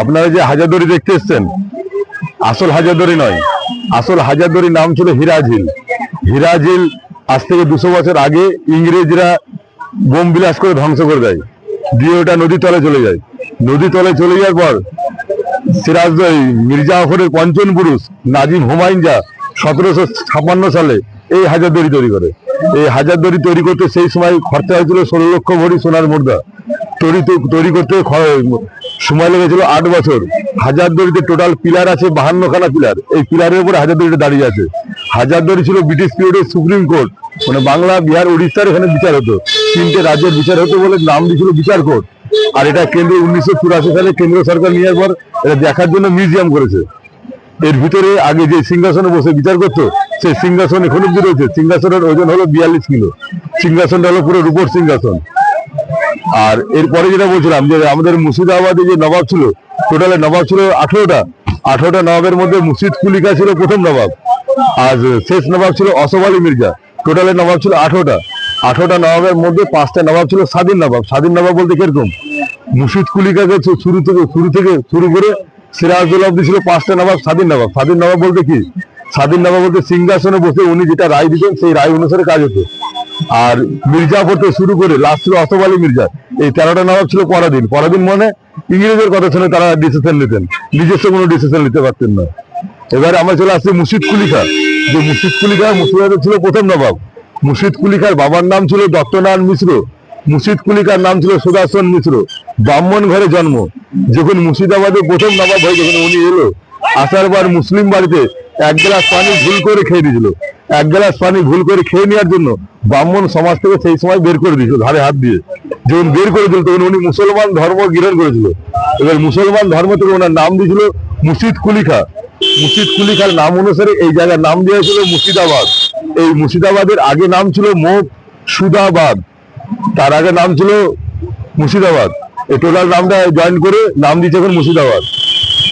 আপনারা যে হাজারদুয়ারি দেখতে এসছেন, আসল হাজারদুয়ারি নয়। আসল হাজারদুয়ারির নাম ছিল হিরাঝিল হিরাঝিল আজ থেকে দুশো বছর আগে ইংরেজরা বোম বিলাস করে ধ্বংস করে দেয়। দিয়ে ওটা নদী তলে চলে যায়। নদী তলে চলে যাওয়ার পর সিরাজ এই মির্জা জাফরের পঞ্চম পুরুষ নাজিম হুমায়ুন যা সতেরোশো ছাপান্ন সালে এই হাজারদুয়ারি তৈরি করে। এই হাজারদুয়ারি তৈরি করতে সেই সময় খরচা হয়েছিল ষোলো লক্ষ ভরি সোনার মুদ্রা। তৈরি তৈরি করতে সময় লেগেছিল আট বছর। হাজারদুয়ারিতে টোটাল পিলার আছে, বাহান্নখানা পিলার এই পিলারের উপরে হাজারদুয়ারিটা দাঁড়িয়ে আছে। হাজারদুয়ারি ছিল ব্রিটিশ পিরিয়ডের সুপ্রিম কোর্ট মানে বাংলা, বিহার উড়িষ্যার এখানে বিচার হতো। তিনটে রাজ্যের বিচার হতো বলে নাম দিয়েছিল বিচার কোর্ট। আর এটা কেন্দ্র উনিশশো চুরাশি সালে কেন্দ্র সরকার নেওয়ার পর এটা দেখার জন্য মিউজিয়াম করেছে। এর ভিতরে আগে যে সিংহাসনে বসে বিচার করতো, সেই সিংহাসন এখন অব্দি রয়েছে। সিংহাসনের ওজন হলো বিয়াল্লিশ কিলো। সিংহাসনটা হলো পুরো রূপোর সিংহাসন। আর এরপরে যেটা বলছিলাম যে আমাদের মুর্শিদাবাদে যে নবাব ছিল, টোটালে নবাব ছিল আঠেরোটা। আঠেরোটা নবাবের মধ্যে মুর্শিদ কুলিকা ছিল প্রথম নবাব। আর শেষ নবাব ছিল অসফ আলী মির্জা, টোটালে নবাব ছিল আঠেরোটা। আঠেরোটা নবাবের মধ্যে পাঁচটা নবাব ছিল স্বাধীন নবাব। স্বাধীন নবাব বলতে কীরকম? মুর্শিদ কুলিকাকে শুরু থেকে শুরু থেকে শুরু করে সিরাজুল অব্দি ছিল পাঁচটা নবাব, স্বাধীন নবাব। স্বাধীন নবাব বলতে কি? স্বাধীন নবাব বলতে সিংহাসনে বসে উনি যেটা রায় দিতেন সেই রায় অনুসারে কাজ হতো। আর মির্জাফর থেকে শুরু করে লাস্ট ছিল অসফ আলী মির্জা। এই তেরোটা নবাব ছিল পরাধীন পরাধীন মানে ইংরেজের কথা শুনে তারা ডিসিশন নিতেন। নিজস্ব কোনো ডিসিশন নিতে পারতেন না। এবারে আমরা চলে আসছি মুর্শিদ কুলিখা যে মুর্শিদ কুলিখা মুর্শিদাবাদের ছিল প্রথম নবাব। মুর্শিদ কুলিখার বাবার নাম ছিল দত্তনারায়ণ মিশ্র। মুর্শিদ কুলিকার নাম ছিল সুদর্শন মিশ্র। ব্রাহ্মণ ঘরে জন্ম। যখন মুর্শিদাবাদে প্রথম নবাব হয়ে যখন উনি এলো। আসার পর মুসলিম বাড়িতে এক গ্লাস পানি ভুল করে খেয়ে দিয়েছিল। এক গ্লাস পানি ভুল করে খেয়ে নেওয়ার জন্য ব্রাহ্মণ সমাজ থেকে সেই সময় বের করে দিয়েছিল, ধারে হাত দিয়ে। যখন বের করে দিল, তখন উনি মুসলমান ধর্ম গ্রহণ করেছিল। এবার মুসলমান ধর্ম থেকে ওনার নাম দিয়েছিল মুর্শিদ কুলিখা। মুর্শিদ কুলিখার নাম অনুসারে এই জায়গার নাম দেওয়া ছিল মুর্শিদাবাদ। এই মুর্শিদাবাদের আগে নাম ছিল মোট সুদাবাদ। তার আগে নাম ছিল মুর্শিদাবাদ। এই টোটাল নামটা জয়েন করে নাম দিয়েছে এখন মুর্শিদাবাদ।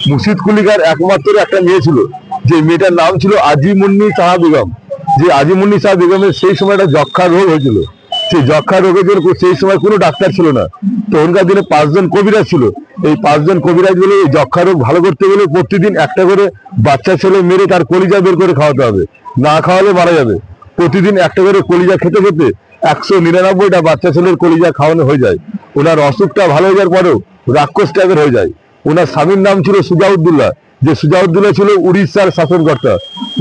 মুর্শিদ কুলিকার একমাত্র একটা মেয়ে ছিল। যে মেয়েটার নাম ছিল আজিমুন্নি সাহা বেগম। যে আজিমুন্নি সাহা বেগমের সেই সময় একটা যক্ষা রোগ হয়েছিল। সেই যক্ষা রোগের জন্য সেই সময় কোনো ডাক্তার ছিল না। তখনকার দিনে পাঁচজন কবিরাজ ছিল। এই পাঁচজন কবিরাজ বলে এই যক্ষা রোগ ভালো করতে গেলে প্রতিদিন একটা করে বাচ্চা, ছেলে মেরে তার কলিজা বের করে খাওয়াতে হবে। না খাওয়ালে মারা যাবে। প্রতিদিন একটা করে কলিজা খেতে খেতে একশো নিরানব্বইটা বাচ্চা, ছেলের কলিজা খাওয়ানো হয়ে যায়। ওনার অসুখটা ভালো হয়ে যাওয়ার পরেও রাক্ষস টাইপের হয়ে যায়। ওনার স্বামীর নাম ছিল সুজাউদ্দুল্লাহ যে সুজাউদ্দুল্লাহ ছিল উড়িষ্যার শাসনকর্তা।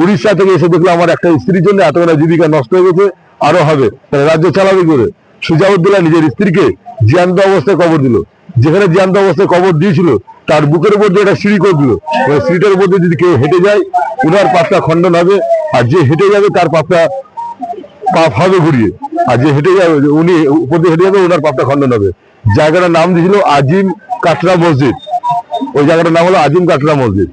উড়িষ্যা থেকে এসে দেখল, আমার একটা স্ত্রীর জন্য এতগুলো জীবিকা নষ্ট হয়ে গেছে। আরও হবে। রাজ্য চালাবে করে সুজাউদ্দুল্লাহ নিজের স্ত্রীকে জ্যান্ত অবস্থায় কবর দিল। যেখানে জ্যান্ত অবস্থায় কবর দিয়েছিল তার বুকের উপর দিয়ে একটা সিঁড়ি করে দিল। সিঁড়িটার উপর দিয়ে যদি কেউ হেঁটে যায় উনার পাপটা খণ্ডন হবে। আর যে হেঁটে যাবে তার পাপটা পাপ হবে ঘুরিয়ে। আর যে হেঁটে যাবে উনি উপর দিয়ে হেঁটে যাবে ওনার পাপটা খণ্ডন হবে। জায়গাটার নাম দিয়েছিল আজিম কাটরা মসজিদ। ওই জায়গাটার নাম হলো আজিম কাটরা মসজিদ।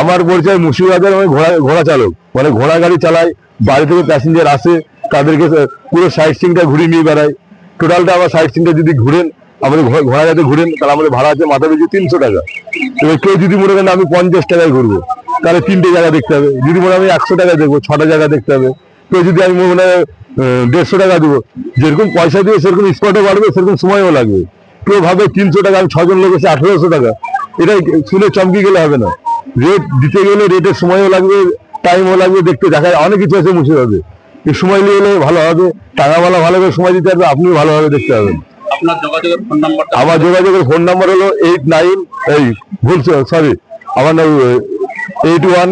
আমার পরিচয় মুর্শিদাবাদের আমি ঘোড়া ঘোড়া চালক। মানে ঘোড়া গাড়ি চালাই বাড়ি থেকে প্যাসেঞ্জার আসে, তাদেরকে পুরো সাইড সিংটা ঘুরিয়ে নিয়ে বেড়ায়। টোটালটা আমার সাইড সিংটা যদি ঘুরেন, আমাদের ঘোড়া যাতে ঘুরেন, তাহলে আমাদের ভাড়া আছে মাথা পিছু তিনশো টাকা। এবার কেউ যদি মনে করেন, আমি পঞ্চাশ টাকায় ঘুরবো তাহলে তিনটে জায়গা দেখতে হবে। যদি মনে আমি একশো টাকায় দেখব ছটা জায়গা দেখতে হবে। কেউ যদি, আমি মনে হয় দেড়শো টাকা দেবো যেরকম পয়সা দিয়ে, সেরকম স্পটও বাড়বে, সেরকম সময়ও লাগবে। কেউ ভাবে তিনশো টাকা, আমি ছজন লোক এসে আঠেরোশো টাকা। এটা শুনে চমকি গেলে হবে না। রেট দিতে গেলে রেটের সময়ও লাগবে টাইমও লাগবে দেখতে। দেখা যায় অনেক কিছু আছে মুর্শিদাবাদে। এই সময় নিয়ে এলে ভালো হবে টাকাওয়ালা ভালোভাবে সময় দিতে পারবে আপনিও ভালোভাবে দেখতে পাবেন আমার যোগাযোগের ফোন নাম্বার হলো এইট নাইন এই ভুল সরি আমার নাম eight one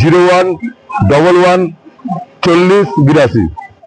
zero one double one চল্লিশ বিরাশি।